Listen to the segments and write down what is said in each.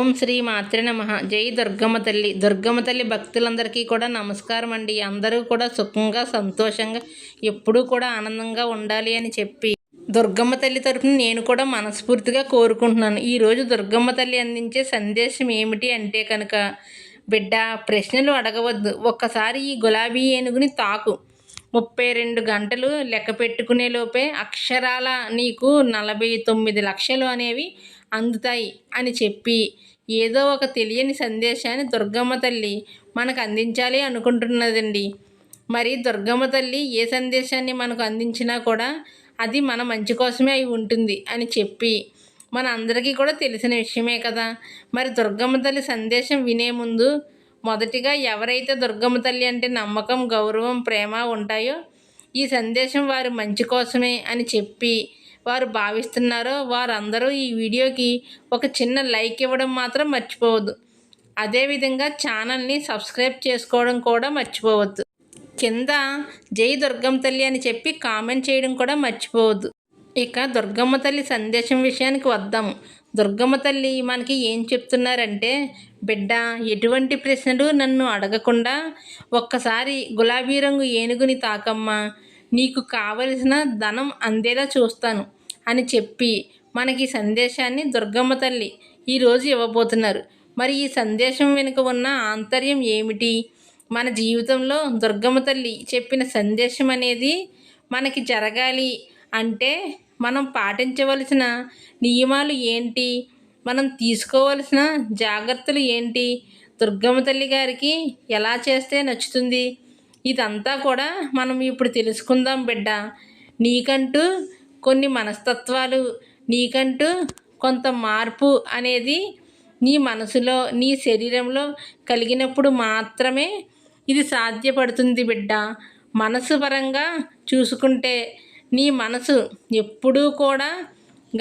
ఓం శ్రీ మాత్రే నమ. జై దుర్గమ్మ తల్లి దుర్గమ్మ తల్లి భక్తులందరికీ కూడా నమస్కారం అండి. అందరూ కూడా సుఖంగా సంతోషంగా ఎప్పుడూ కూడా ఆనందంగా ఉండాలి అని చెప్పి దుర్గమ్మ తల్లి తరపున నేను కూడా మనస్ఫూర్తిగా కోరుకుంటున్నాను. ఈరోజు దుర్గమ్మ తల్లి అందించే సందేశం ఏమిటి అంటే కనుక బిడ్డ ప్రశ్నలు అడగవద్దు. ఒక్కసారి ఈ గులాబీ ఏనుగుని తాకు. ముప్పై రెండు గంటలు లెక్క పెట్టుకునే లోపే అక్షరాల నీకు నలభై తొమ్మిది లక్షలు అనేవి అందుతాయి అని చెప్పి ఏదో ఒక తెలియని సందేశాన్ని దుర్గమ్మ తల్లి మనకు అందించాలి అనుకుంటున్నదండి. మరి దుర్గమ్మ తల్లి ఏ సందేశాన్ని మనకు అందించినా కూడా అది మన మంచి కోసమే అయి ఉంటుంది అని చెప్పి మన అందరికీ కూడా తెలిసిన విషయమే కదా. మరి దుర్గమ్మ తల్లి సందేశం వినే ముందు మొదటిగా ఎవరైతే దుర్గమ్మ తల్లి అంటే నమ్మకం గౌరవం ప్రేమ ఉంటాయో ఈ సందేశం వారి మంచి కోసమే అని చెప్పి వారు భావిస్తున్నారో వారందరూ ఈ వీడియోకి ఒక చిన్న లైక్ ఇవ్వడం మాత్రం మర్చిపోవద్దు. అదేవిధంగా ఛానల్ని సబ్స్క్రైబ్ చేసుకోవడం కూడా మర్చిపోవద్దు. కింద జై దుర్గమ్మ తల్లి అని చెప్పి కామెంట్ చేయడం కూడా మర్చిపోవద్దు. ఇక దుర్గమ్మ తల్లి సందేశం విషయానికి వద్దాము దుర్గమ్మ తల్లి మనకి ఏం చెప్తున్నారంటే బిడ్డ ఎటువంటి ప్రశ్నలు నన్ను అడగకుండా ఒక్కసారి గులాబీ రంగు ఏనుగుని తాకమ్మా. నీకు కావలసిన ధనం అందేలా చూస్తాను. అని చెప్పి మనకి సందేశాన్ని దుర్గమ్మ తల్లి ఈరోజు ఇవ్వబోతున్నారు. మరి ఈ సందేశం వెనుక ఉన్న ఆంతర్యం ఏమిటి? మన జీవితంలో దుర్గమ్మ తల్లి చెప్పిన సందేశం అనేది మనకి జరగాలి అంటే మనం పాటించవలసిన నియమాలు ఏంటి? మనం తీసుకోవలసిన జాగ్రత్తలు ఏంటి? దుర్గమ్మ తల్లి గారికి ఎలా చేస్తే నచ్చుతుంది? ఇదంతా కూడా మనం ఇప్పుడు తెలుసుకుందాం బిడ్డ. నీకంటూ కొన్ని మనస్తత్వాలు నీకంటూ కొంత మార్పు అనేది నీ మనసులో నీ శరీరంలో కలిగినప్పుడు మాత్రమే ఇది సాధ్యపడుతుంది బిడ్డ. మనసు పరంగా చూసుకుంటే నీ మనసు ఎప్పుడూ కూడా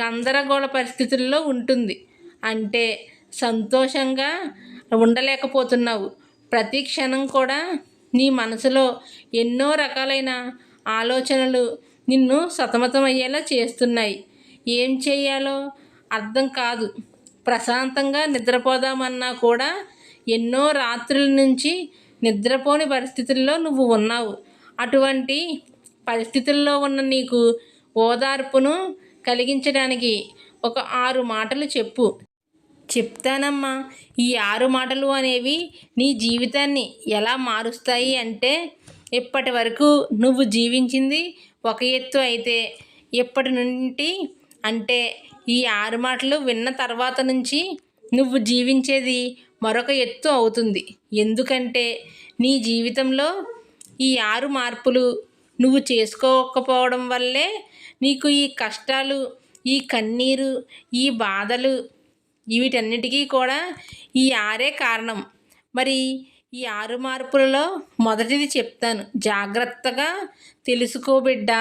గందరగోళ పరిస్థితుల్లో ఉంటుంది. అంటే సంతోషంగా ఉండలేకపోతున్నావు. ప్రతి క్షణం కూడా నీ మనసులో ఎన్నో రకాలైన ఆలోచనలు నిన్ను సతమతం అయ్యేలా చేస్తున్నాయి. ఏం చేయాలో అర్థం కాదు. ప్రశాంతంగా నిద్రపోదామన్నా కూడా ఎన్నో రాత్రుల నుంచి నిద్రపోని పరిస్థితుల్లో నువ్వు ఉన్నావు. అటువంటి పరిస్థితుల్లో ఉన్న నీకు ఓదార్పును కలిగించడానికి ఒక ఆరు మాటలు చెప్పు. చెప్తానమ్మా ఈ ఆరు మాటలు అనేవి నీ జీవితాన్ని ఎలా మారుస్తాయి అంటే ఇప్పటి వరకు నువ్వు జీవించింది ఒక ఎత్తు అయితే ఇప్పటి నుండి అంటే ఈ ఆరు మాటలు విన్న తర్వాత నుంచి నువ్వు జీవించేది మరొక ఎత్తు అవుతుంది. ఎందుకంటే నీ జీవితంలో ఈ ఆరు మార్పులు నువ్వు చేసుకోకపోవడం వల్లే నీకు ఈ కష్టాలు ఈ కన్నీరు ఈ బాధలు వీటన్నిటికీ కూడా ఈ ఆరే కారణం. మరి ఈ ఆరు మార్పులలో మొదటిది చెప్తాను. జాగ్రత్తగా తెలుసుకోబిడ్డ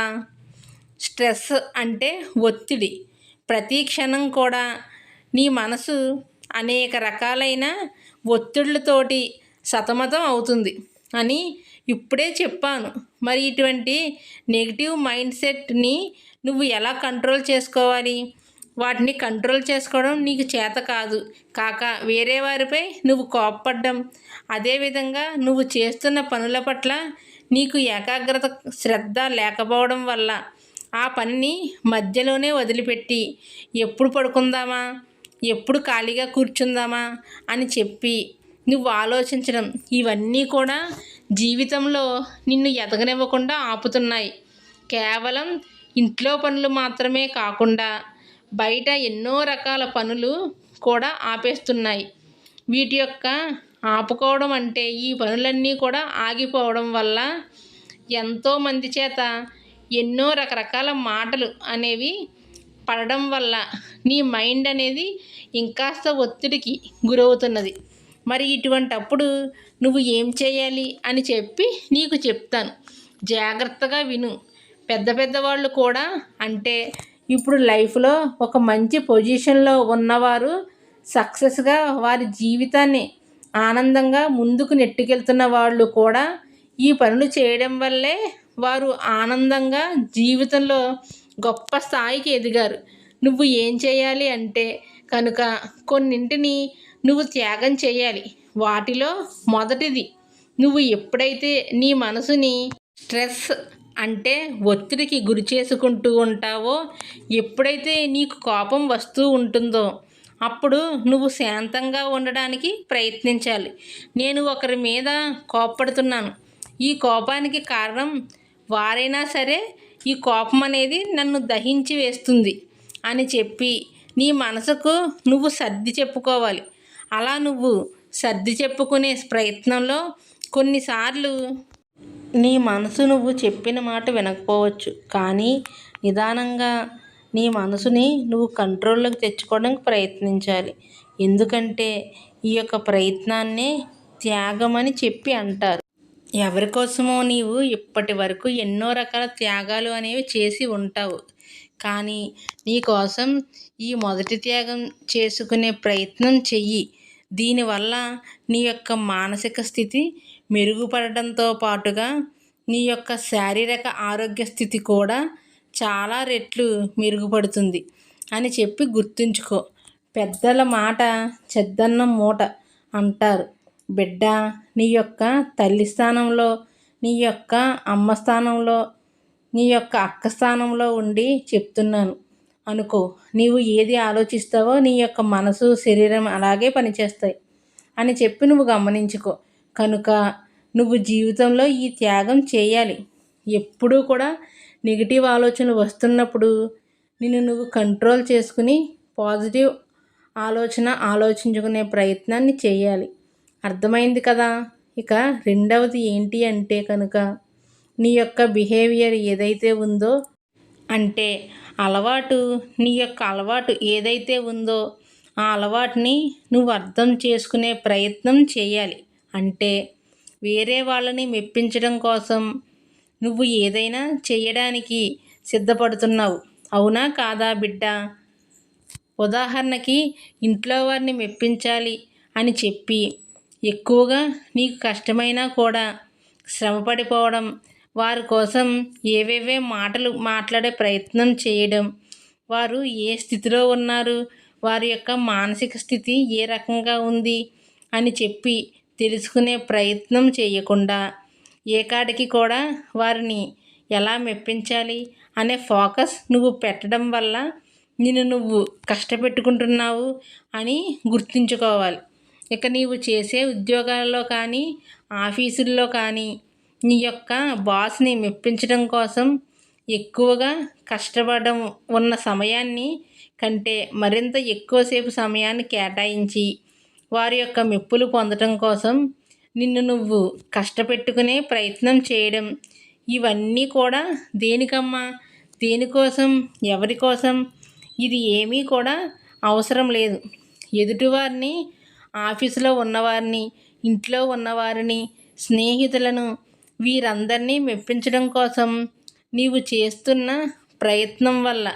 స్ట్రెస్ అంటే ఒత్తిడి. ప్రతి క్షణం కూడా నీ మనసు అనేక రకాలైన ఒత్తిళ్ళతోటి సతమతం అవుతుంది అని ఇప్పుడే చెప్పాను. మరి ఇటువంటి నెగిటివ్ మైండ్ సెట్ని నువ్వు ఎలా కంట్రోల్ చేసుకోవాలి? వాటిని కంట్రోల్ చేసుకోవడం నీకు చేత కాదు. కాక వేరే వారిపై నువ్వు కోప్పడ్డం. అదేవిధంగా నువ్వు చేస్తున్న పనుల పట్ల నీకు ఏకాగ్రత శ్రద్ధ లేకపోవడం వల్ల ఆ పనిని మధ్యలోనే వదిలిపెట్టి ఎప్పుడు పడుకుందామా? ఎప్పుడు ఖాళీగా కూర్చుందామా? అని చెప్పి నువ్వు ఆలోచించడం. ఇవన్నీ కూడా జీవితంలో నిన్ను ఎదగనివ్వకుండా ఆపుతున్నాయి. కేవలం ఇంట్లో పనులు మాత్రమే కాకుండా బయట ఎన్నో రకాల పనులు కూడా ఆపేస్తున్నాయి. వీటి యొక్క ఆపుకోవడం అంటే ఈ పనులన్నీ కూడా ఆగిపోవడం వల్ల ఎంతోమంది చేత ఎన్నో రకరకాల మాటలు అనేవి పడడం వల్ల నీ మైండ్ అనేది ఇంకాస్త ఒత్తిడికి గురవుతున్నది. మరి ఇటువంటి అప్పుడు నువ్వు ఏం చేయాలి అని చెప్పి నీకు చెప్తాను. జాగ్రత్తగా విను. పెద్ద పెద్ద వాళ్ళు కూడా అంటే ఇప్పుడు లైఫ్లో ఒక మంచి పొజిషన్లో ఉన్నవారు సక్సెస్గా వారి జీవితాన్ని ఆనందంగా ముందుకు నెట్టుకెళ్తున్న వాళ్ళు కూడా ఈ పనులు చేయడం వల్లే వారు ఆనందంగా జీవితంలో గొప్ప స్థాయికి ఎదిగారు. నువ్వు ఏం చేయాలి అంటే కనుక కొన్నింటిని నువ్వు త్యాగం చేయాలి. వాటిలో మొదటిది నువ్వు ఎప్పుడైతే నీ మనసుని స్ట్రెస్ అంటే ఒత్తిడికి గురి చేసుకుంటూ ఉంటావో ఎప్పుడైతే నీకు కోపం వస్తూ ఉంటుందో అప్పుడు నువ్వు శాంతంగా ఉండడానికి ప్రయత్నించాలి. నేను ఒకరి మీద కోప్పడుతున్నాను. ఈ కోపానికి కారణం వారైనా సరే ఈ కోపం అనేది నన్ను దహించి వేస్తుంది అని చెప్పి నీ మనసుకు నువ్వు సర్ది చెప్పుకోవాలి. అలా నువ్వు సర్ది చెప్పుకునే ప్రయత్నంలో కొన్నిసార్లు నీ మనసు నువ్వు చెప్పిన మాట వినకపోవచ్చు. కానీ నిదానంగా నీ మనసుని నువ్వు కంట్రోల్లోకి తెచ్చుకోవడానికి ప్రయత్నించాలి. ఎందుకంటే ఈ యొక్క ప్రయత్నాన్నే త్యాగం అని చెప్పి అంటారు. ఎవరి కోసమో నీవు ఇప్పటి వరకు ఎన్నో రకాల త్యాగాలు అనేవి చేసి ఉంటావు. కానీ నీకోసం ఈ మొదటి త్యాగం చేసుకునే ప్రయత్నం చెయ్యి. దీనివల్ల నీ యొక్క మానసిక స్థితి మెరుగుపడటంతో పాటుగా నీ యొక్క శారీరక ఆరోగ్య స్థితి కూడా చాలా రెట్లు మెరుగుపడుతుంది అని చెప్పి గుర్తుంచుకో. పెద్దల మాట చెద్దన్నం మూట అంటారు. బిడ్డ నీ యొక్క తల్లి స్థానంలో నీ యొక్క అమ్మ స్థానంలో నీ యొక్క అక్క స్థానంలో ఉండి చెప్తున్నాను. అనుకో నీవు ఏది ఆలోచిస్తావో నీ యొక్క మనసు శరీరం అలాగే పనిచేస్తాయి అని చెప్పి నువ్వు గమనించుకో. కనుక నువ్వు జీవితంలో ఈ త్యాగం చేయాలి. ఎప్పుడూ కూడా నెగిటివ్ ఆలోచనలు వస్తున్నప్పుడు నిన్ను నువ్వు కంట్రోల్ చేసుకుని పాజిటివ్ ఆలోచన ఆలోచించుకునే ప్రయత్నాన్ని చేయాలి. అర్థమైంది కదా? ఇక రెండవది ఏంటి అంటే కనుక నీ యొక్క బిహేవియర్ ఏదైతే ఉందో అంటే అలవాటు నీ యొక్క అలవాటు ఏదైతే ఉందో ఆ అలవాటుని నువ్వు అర్థం చేసుకునే ప్రయత్నం చేయాలి. అంటే వేరే వాళ్ళని మెప్పించడం కోసం నువ్వు ఏదైనా చేయడానికి సిద్ధపడుతున్నావు. అవునా కాదా బిడ్డ? ఉదాహరణకి ఇంట్లో వారిని మెప్పించాలి అని చెప్పి ఎక్కువగా నీకు కష్టమైనా కూడా శ్రమపడిపోవడం వారి కోసం ఏవేవే మాటలు మాట్లాడే ప్రయత్నం చేయడం వారు ఏ స్థితిలో ఉన్నారు వారి యొక్క మానసిక స్థితి ఏ రకంగా ఉంది అని చెప్పి తెలుసుకునే ప్రయత్నం చేయకుండా ఏకాడికి కూడా వారిని ఎలా మెప్పించాలి అనే ఫోకస్ నువ్వు పెట్టడం వల్ల నిన్ను నువ్వు కష్టపెట్టుకుంటున్నావు అని గుర్తుంచుకోవాలి. ఇక నీవు చేసే ఉద్యోగాల్లో కానీ ఆఫీసుల్లో కానీ నీ యొక్క బాస్ని మెప్పించడం కోసం ఎక్కువగా కష్టపడడం ఉన్న సమయాన్ని కంటే మరింత ఎక్కువసేపు సమయాన్ని కేటాయించి వారి యొక్క మెప్పులు పొందటం కోసం నిన్ను నువ్వు కష్టపెట్టుకునే ప్రయత్నం చేయడం. ఇవన్నీ కూడా దేనికమ్మా? దేనికోసం? ఎవరి కోసం? ఇది ఏమీ కూడా అవసరం లేదు. ఎదుటివారిని ఆఫీసులో ఉన్నవారిని ఇంట్లో ఉన్నవారిని స్నేహితులను వీరందరినీ మెప్పించడం కోసం నీవు చేస్తున్న ప్రయత్నం వల్ల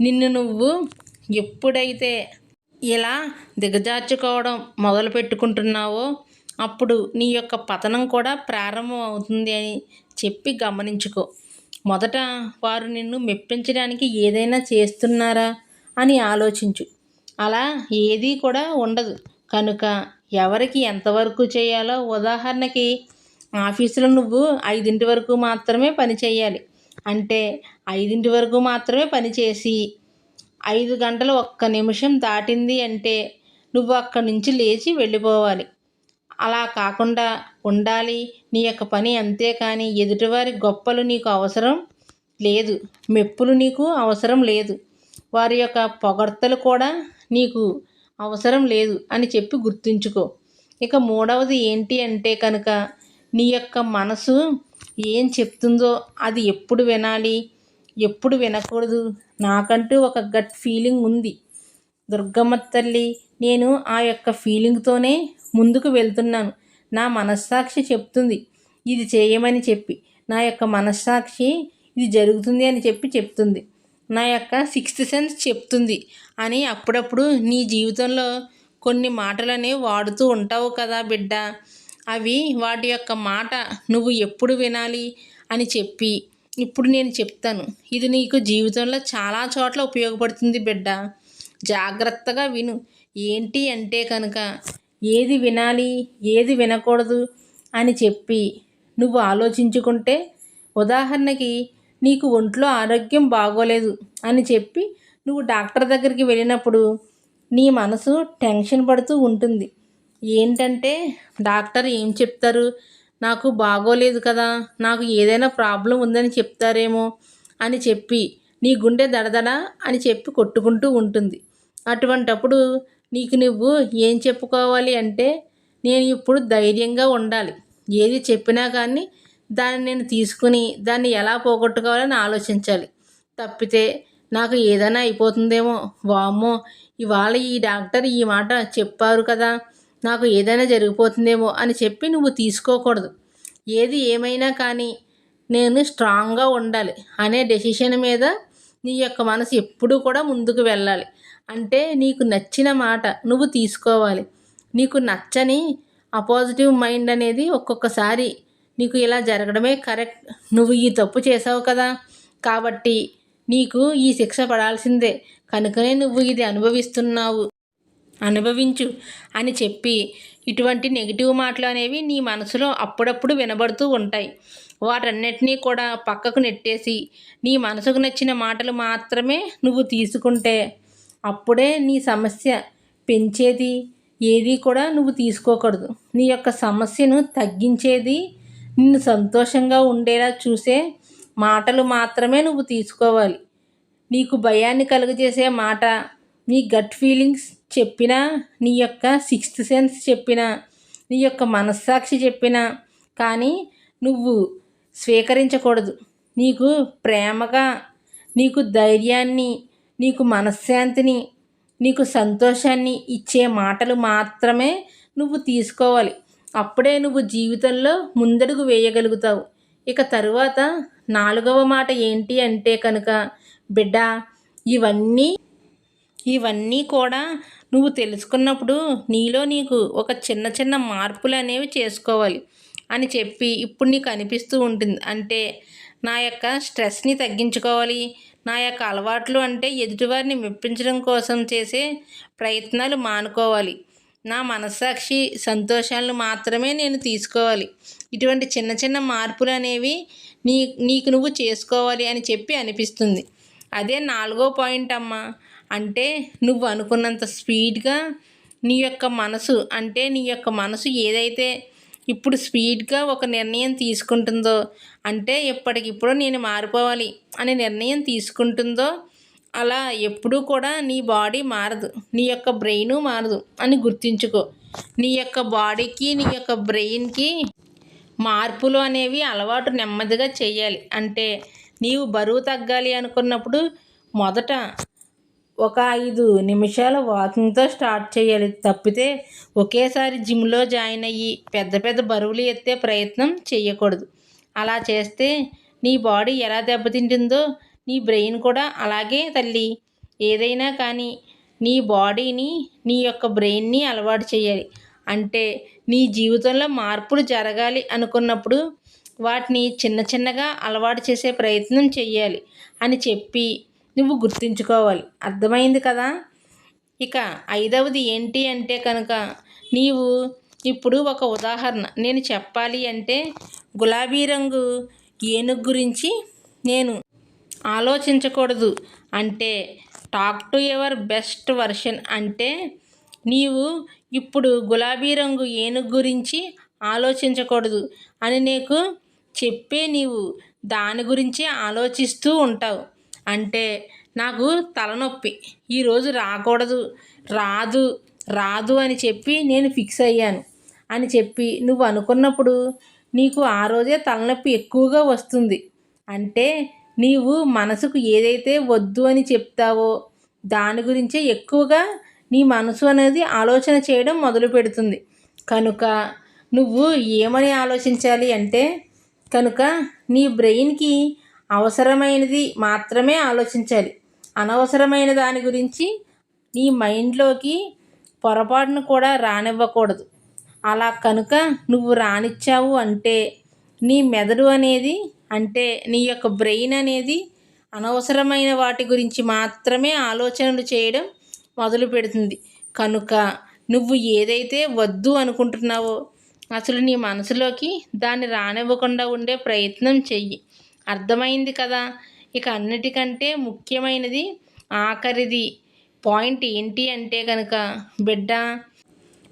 నిన్ను నువ్వు ఎప్పుడైతే ఇలా దిగజార్చుకోవడం మొదలు పెట్టుకుంటున్నావో అప్పుడు నీ యొక్క పతనం కూడా ప్రారంభం అవుతుంది అని చెప్పి గమనించుకో. మొదట వారు నిన్ను మెప్పించడానికి ఏదైనా చేస్తున్నారా అని ఆలోచించు. అలా ఏదీ కూడా ఉండదు. కనుక ఎవరికి ఎంతవరకు చేయాలో ఉదాహరణకి ఆఫీసులో నువ్వు ఐదింటి వరకు మాత్రమే పని చేయాలి. అంటే ఐదింటి వరకు మాత్రమే పని చేసి ఐదు గంటలు ఒక్క నిమిషం దాటింది అంటే నువ్వు అక్కడి నుంచి లేచి వెళ్ళిపోవాలి. అలా కాకుండా ఉండాలి. నీ యొక్క పని అంతే కానీ ఎదుటివారి గొప్పలు నీకు అవసరం లేదు. మెప్పులు నీకు అవసరం లేదు. వారి యొక్క పొగడ్తలు కూడా నీకు అవసరం లేదు అని చెప్పి గుర్తుంచుకో. ఇక మూడవది ఏంటి అంటే కనుక నీ యొక్క మనసు ఏం చెప్తుందో అది ఎప్పుడు వినాలి? ఎప్పుడు వినకూడదు. నాకంటూ ఒక గట్ ఫీలింగ్ ఉంది. దుర్గమ్మ తల్లి నేను ఆ యొక్క ఫీలింగ్తోనే ముందుకు వెళ్తున్నాను. నా మనస్సాక్షి చెప్తుంది. ఇది చేయమని చెప్పి. నా యొక్క మనస్సాక్షి ఇది జరుగుతుంది అని చెప్పి చెప్తుంది. నా యొక్క సిక్స్త్ సెన్స్ చెప్తుంది అని అప్పుడప్పుడు నీ జీవితంలో కొన్ని మాటలని వాడుతూ ఉంటావు కదా బిడ్డ. అవి వాటి యొక్క మాట నువ్వు ఎప్పుడు వినాలి అని చెప్పి ఇప్పుడు నేను చెప్తాను. ఇది నీకు జీవితంలో చాలా చోట్ల ఉపయోగపడుతుంది బిడ్డ. జాగ్రత్తగా విను. ఏంటి అంటే కనుక ఏది వినాలి ఏది వినకూడదు అని చెప్పి నువ్వు ఆలోచించుకుంటే ఉదాహరణకి నీకు ఒంట్లో ఆరోగ్యం బాగోలేదు అని చెప్పి నువ్వు డాక్టర్ దగ్గరికి వెళ్ళినప్పుడు నీ మనసు టెన్షన్ పడుతూ ఉంటుంది. ఏంటంటే డాక్టర్ ఏం చెప్తారు? నాకు బాగోలేదు కదా నాకు ఏదైనా ప్రాబ్లం ఉందని చెప్తారేమో అని చెప్పి నీ గుండె దడదడ అని చెప్పి కొట్టుకుంటూ ఉంటుంది. అటువంటప్పుడు నీకు నువ్వు ఏం చెప్పుకోవాలి అంటే నేను ఇప్పుడు ధైర్యంగా ఉండాలి. ఏది చెప్పినా కానీ దాన్ని నేను తీసుకుని దాన్ని ఎలా పోగొట్టుకోవాలని ఆలోచించాలి. తప్పితే నాకు ఏదైనా అయిపోతుందేమో. వామ్మో ఇవాళ ఈ డాక్టర్ ఈ మాట చెప్పారు కదా నాకు ఏదైనా జరిగిపోతుందేమో అని చెప్పి నువ్వు తీసుకోకూడదు. ఏది ఏమైనా కానీ నేను స్ట్రాంగ్గా ఉండాలి అనే డెసిషన్ మీద నీ యొక్క మనసు ఎప్పుడూ కూడా ముందుకు వెళ్ళాలి. అంటే నీకు నచ్చిన మాట నువ్వు తీసుకోవాలి. నీకు నచ్చని అపాజిటివ్ మైండ్ అనేది ఒక్కొక్కసారి నీకు ఇలా జరగడమే కరెక్ట్. నువ్వు ఈ తప్పు చేసావు కదా కాబట్టి నీకు ఈ శిక్ష పడాల్సిందే. కనుకనే నువ్వు ఇది అనుభవిస్తున్నావు. అనుభవించు అని చెప్పి ఇటువంటి నెగిటివ్ మాటలు అనేవి నీ మనసులో అప్పుడప్పుడు వినబడుతూ ఉంటాయి. వాటన్నిటినీ కూడా పక్కకు నెట్టేసి నీ మనసుకు నచ్చిన మాటలు మాత్రమే నువ్వు తీసుకుంటే అప్పుడే నీ సమస్య పెంచేది ఏది కూడా నువ్వు తీసుకోకూడదు. నీ యొక్క సమస్యను తగ్గించేది నిన్ను సంతోషంగా ఉండేలా చూసే మాటలు మాత్రమే నువ్వు తీసుకోవాలి. నీకు భయాన్ని కలుగజేసే మాట నీ గట్ ఫీలింగ్స్ చెప్పినా నీ యొక్క సిక్స్త్ సెన్స్ చెప్పినా నీ యొక్క మనస్సాక్షి చెప్పినా కానీ నువ్వు స్వీకరించకూడదు. నీకు ప్రేమగా నీకు ధైర్యాన్ని నీకు మనశ్శాంతిని నీకు సంతోషాన్ని ఇచ్చే మాటలు మాత్రమే నువ్వు తీసుకోవాలి. అప్పుడే నువ్వు జీవితంలో ముందడుగు వేయగలుగుతావు. ఇక తరువాత నాలుగవ మాట ఏంటి అంటే కనుక బిడ్డ ఇవన్నీ ఇవన్నీ కూడా నువ్వు తెలుసుకున్నప్పుడు నీలో నీకు ఒక చిన్న చిన్న మార్పులు అనేవి చేసుకోవాలి అని చెప్పి ఇప్పుడు నీకు అనిపిస్తూ ఉంటుంది. అంటే నా యొక్క స్ట్రెస్ని తగ్గించుకోవాలి. నా యొక్క అలవాట్లు అంటే ఎదుటివారిని మెప్పించడం కోసం చేసే ప్రయత్నాలు మానుకోవాలి. నా మనస్సాక్షి సంతోషాలను మాత్రమే నేను తీసుకోవాలి. ఇటువంటి చిన్న చిన్న మార్పులు అనేవి నీ నీకు నువ్వు చేసుకోవాలి అని చెప్పి అనిపిస్తుంది. అదే నాలుగో పాయింట్ అమ్మా. అంటే నువ్వు అనుకున్నంత స్పీడ్గా నీ యొక్క మనసు అంటే నీ యొక్క మనసు ఏదైతే ఇప్పుడు స్పీడ్గా ఒక నిర్ణయం తీసుకుంటుందో అంటే ఎప్పటికిప్పుడు నేను మారిపోవాలి అనే నిర్ణయం తీసుకుంటుందో అలా ఎప్పుడూ కూడా నీ బాడీ మారదు. నీ యొక్క బ్రెయిన్ మారదు అని గుర్తుంచుకో. నీ యొక్క బాడీకి నీ యొక్క బ్రెయిన్కి మార్పులు అనేవి అలవాటు నెమ్మదిగా చేయాలి. అంటే నీవు బరువు తగ్గాలి అనుకున్నప్పుడు మొదట ఒక ఐదు నిమిషాల వాకింగ్తో స్టార్ట్ చేయాలి. తప్పితే ఒకేసారి జిమ్లో జాయిన్ అయ్యి పెద్ద పెద్ద బరువులు ఎత్తే ప్రయత్నం చేయకూడదు. అలా చేస్తే నీ బాడీ ఎలా దెబ్బతింటుందో నీ బ్రెయిన్ కూడా అలాగే తల్లి. ఏదైనా కానీ నీ బాడీని నీ యొక్క బ్రెయిన్ని అలవాటు చేయాలి. అంటే నీ జీవితంలో మార్పులు జరగాలి అనుకున్నప్పుడు వాటిని చిన్న చిన్నగా అలవాటు చేసే ప్రయత్నం చేయాలి అని చెప్పి నువ్వు గుర్తుంచుకోవాలి. అర్థమైంది కదా? ఇక ఐదవది ఏంటి అంటే కనుక నీవు ఇప్పుడు ఒక ఉదాహరణ. నేను చెప్పాలి అంటే గులాబీ రంగు ఏనుగు గురించి నేను ఆలోచించకూడదు అంటే talk to your best version అంటే నీవు ఇప్పుడు గులాబీ రంగు ఏనుగు గురించి ఆలోచించకూడదు అని నీకు చెప్పే నీవు దాని గురించి ఆలోచిస్తూ ఉంటావు. అంటే నాకు తలనొప్పి. ఈరోజు రాకూడదు. రాదు. రాదు అని చెప్పి నేను ఫిక్స్ అయ్యాను. అని చెప్పి నువ్వు అనుకున్నప్పుడు నీకు ఆ రోజే తలనొప్పి ఎక్కువగా వస్తుంది. అంటే నీవు మనసుకు ఏదైతే వద్దు అని చెప్తావో దాని గురించే ఎక్కువగా నీ మనసు అనేది ఆలోచన చేయడం మొదలు పెడుతుంది. కనుక నువ్వు ఏమని ఆలోచించాలి అంటే కనుక నీ బ్రెయిన్కి అవసరమైనది మాత్రమే ఆలోచించాలి. అనవసరమైన దాని గురించి నీ మైండ్లోకి పొరపాటును కూడా రానివ్వకూడదు. అలా కనుక నువ్వు రానిచ్చావు అంటే నీ మెదడు అనేది అంటే నీ యొక్క బ్రెయిన్ అనేది అనవసరమైన వాటి గురించి మాత్రమే ఆలోచనలు చేయడం మొదలు పెడుతుంది. కనుక నువ్వు ఏదైతే వద్దు అనుకుంటున్నావో అసలు నీ మనసులోకి దాన్ని రానివ్వకుండా ఉండే ప్రయత్నం చెయ్యి. అర్థమైంది కదా? ఇక అన్నిటికంటే ముఖ్యమైనది ఆఖరిది. పాయింట్ ఏంటి అంటే కనుక బిడ్డ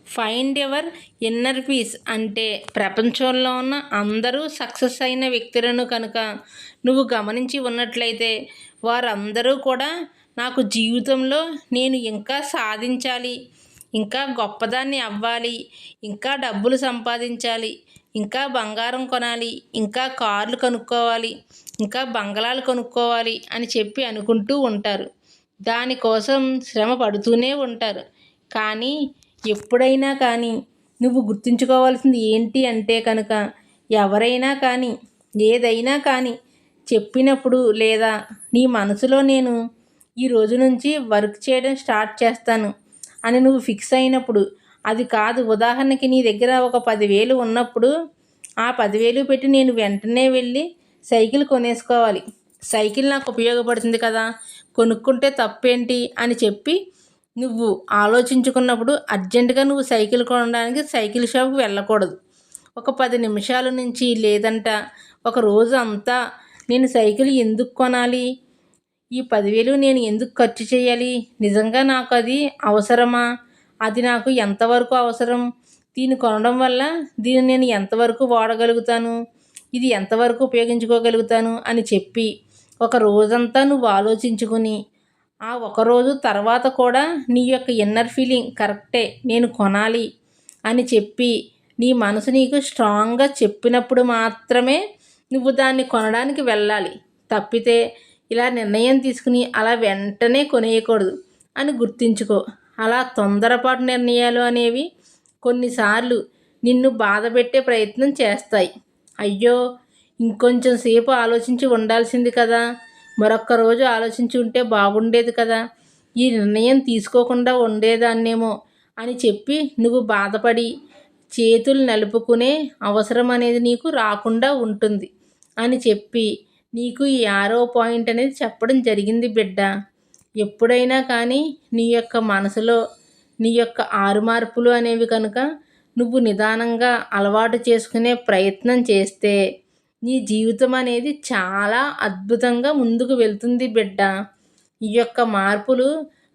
ఫైండ్ ఎవర్ ఇన్నర్ పీస్ అంటే ప్రపంచంలో ఉన్న అందరూ సక్సెస్ అయిన వ్యక్తులను కనుక నువ్వు గమనించి ఉన్నట్లయితే వారందరూ కూడా నాకు జీవితంలో నేను ఇంకా సాధించాలి ఇంకా గొప్పదాన్ని అవ్వాలి ఇంకా డబ్బులు సంపాదించాలి ఇంకా బంగారం కొనాలి ఇంకా కార్లు కొనుక్కోవాలి ఇంకా బంగళాలు కొనుక్కోవాలి అని చెప్పి అనుకుంటూ ఉంటారు. దానికోసం శ్రమ పడుతూనే ఉంటారు. కానీ ఎప్పుడైనా కానీ నువ్వు గుర్తుంచుకోవాల్సింది ఏంటి అంటే కనుక ఎవరైనా కానీ ఏదైనా కానీ చెప్పినప్పుడు లేదా నీ మనసులో నేను ఈ రోజు నుంచి వర్క్ చేయడం స్టార్ట్ చేస్తాను అని నువ్వు ఫిక్స్ అయినప్పుడు అది కాదు ఉదాహరణకి నీ దగ్గర ఒక పదివేలు ఉన్నప్పుడు ఆ పదివేలు పెట్టి నేను వెంటనే వెళ్ళి సైకిల్ కొనేసుకోవాలి. సైకిల్ నాకు ఉపయోగపడుతుంది కదా కొనుక్కుంటే తప్పేంటి అని చెప్పి నువ్వు ఆలోచించుకున్నప్పుడు అర్జెంటుగా నువ్వు సైకిల్ కొనడానికి సైకిల్ షాప్కి వెళ్ళకూడదు. ఒక పది నిమిషాల నుంచి లేదంట ఒక రోజు అంతా నేను సైకిల్ ఎందుకు కొనాలి? ఈ పదివేలు నేను ఎందుకు ఖర్చు చేయాలి? నిజంగా నాకు అది అవసరమా? అది నాకు ఎంతవరకు అవసరం? దీన్ని కొనడం వల్ల దీన్ని నేను ఎంతవరకు వాడగలుగుతాను? ఇది ఎంతవరకు ఉపయోగించుకోగలుగుతాను? అని చెప్పి ఒక రోజంతా నువ్వు ఆలోచించుకుని ఆ ఒకరోజు తర్వాత కూడా నీ యొక్క ఇన్నర్ ఫీలింగ్ కరెక్టే నేను కొనాలి అని చెప్పి నీ మనసు నీకు స్ట్రాంగ్గా చెప్పినప్పుడు మాత్రమే నువ్వు దాన్ని కొనడానికి వెళ్ళాలి. తప్పితే ఇలా నిర్ణయం తీసుకుని అలా వెంటనే కొనేయకూడదు అని గుర్తుంచుకో. అలా తొందరపాటు నిర్ణయాలు అనేవి కొన్నిసార్లు నిన్ను బాధ పెట్టే ప్రయత్నం చేస్తాయి. అయ్యో ఇంకొంచెం సేపు ఆలోచించి ఉండాల్సింది కదా. మరొక్క రోజు ఆలోచించి ఉంటే బాగుండేది కదా. ఈ నిర్ణయం తీసుకోకుండా ఉండేదాన్నేమో అని చెప్పి నువ్వు బాధపడి చేతులు నలుపుకునే అవసరం అనేది నీకు రాకుండా ఉంటుంది అని చెప్పి నీకు ఈ ఆరో పాయింట్ అనేది చెప్పడం జరిగింది బిడ్డ. ఎప్పుడైనా కానీ నీ యొక్క మనసులో నీ యొక్క ఆరు మార్పులు అనేవి కనుక నువ్వు నిదానంగా అలవాటు చేసుకునే ప్రయత్నం చేస్తే నీ జీవితం అనేది చాలా అద్భుతంగా ముందుకు వెళ్తుంది బిడ్డ. ఈ యొక్క మార్పులు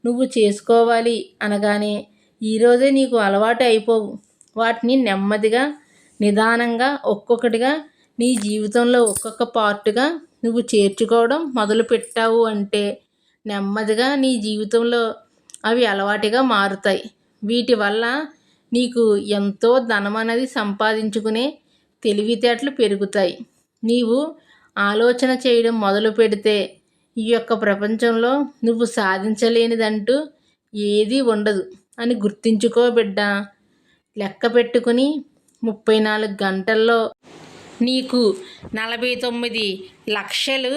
నువ్వు చేసుకోవాలి అనగానే ఈరోజే నీకు అలవాటు అయిపోవు. వాటిని నెమ్మదిగా నిదానంగా ఒక్కొక్కటిగా నీ జీవితంలో ఒక్కొక్క పార్ట్గా నువ్వు చేర్చుకోవడం మొదలు పెట్టావు అంటే నెమ్మదిగా నీ జీవితంలో అవి అలవాటుగా మారుతాయి. వీటి వల్ల నీకు ఎంతో ధనం అనేది సంపాదించుకునే తెలివితేటలు పెరుగుతాయి. నీవు ఆలోచన చేయడం మొదలు పెడితే ఈ యొక్క ప్రపంచంలో నువ్వు సాధించలేనిదంటూ ఏదీ ఉండదు అని గుర్తించుకో బిడ్డ. లెక్క పెట్టుకుని ముప్పై నాలుగు గంటల్లో నీకు నలభై తొమ్మిది లక్షలు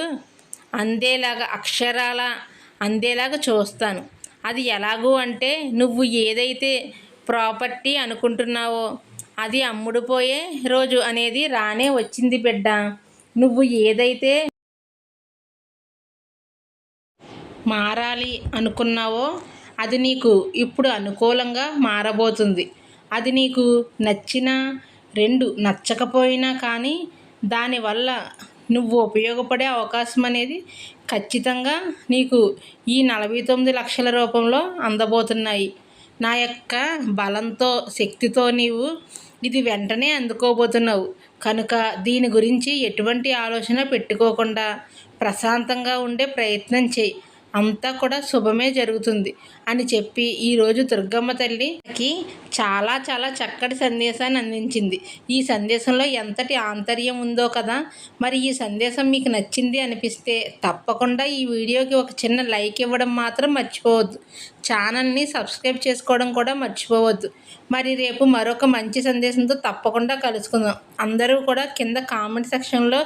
అందేలాగా అక్షరాల అందేలాగా చూస్తాను. అది ఎలాగూ అంటే నువ్వు ఏదైతే ప్రాపర్టీ అనుకుంటున్నావో అది అమ్ముడుపోయే రోజు అనేది రానే వచ్చింది బిడ్డ. నువ్వు ఏదైతే మారాలి అనుకున్నావో అది నీకు ఇప్పుడు అనుకూలంగా మారబోతుంది. అది నీకు నచ్చినా రెండు నచ్చకపోయినా కానీ దానివల్ల నువ్వు ఉపయోగపడే అవకాశం అనేది ఖచ్చితంగా నీకు ఈ నలభై తొమ్మిది లక్షల రూపంలో అందబోతున్నాయి. నా యొక్క బలంతో శక్తితో నీవు ఇది వెంటనే అందుకోబోతున్నావు. కనుక దీని గురించి ఎటువంటి ఆలోచన పెట్టుకోకుండా ప్రశాంతంగా ఉండే ప్రయత్నం చేయి. అంతా కూడా శుభమే జరుగుతుంది అని చెప్పి ఈరోజు దుర్గమ్మ తల్లికి చాలా చాలా చక్కటి సందేశాన్ని అందించింది. ఈ సందేశంలో ఎంతటి ఆంతర్యం ఉందో కదా? మరి ఈ సందేశం మీకు నచ్చింది అనిపిస్తే తప్పకుండా ఈ వీడియోకి ఒక చిన్న లైక్ ఇవ్వడం మాత్రం మర్చిపోవద్దు. ఛానల్ని సబ్స్క్రైబ్ చేసుకోవడం కూడా మర్చిపోవద్దు. మరి రేపు మరొక మంచి సందేశంతో తప్పకుండా కలుసుకుందాం. అందరూ కూడా కింద కామెంట్ సెక్షన్లో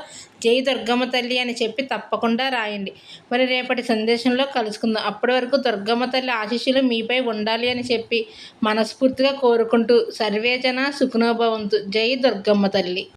జై దుర్గమ్మ తల్లి అని చెప్పి తప్పకుండా రాయండి. మరి రేపటి సందేశంలో కలుసుకుందాం. అప్పటి వరకు దుర్గమ్మ తల్లి ఆశీస్సులు మీపై ఉండాలి అని చెప్పి మనస్ఫూర్తిగా కోరుకుంటూ సర్వేజన సుఖనోభవంతు జై దుర్గమ్మ తల్లి.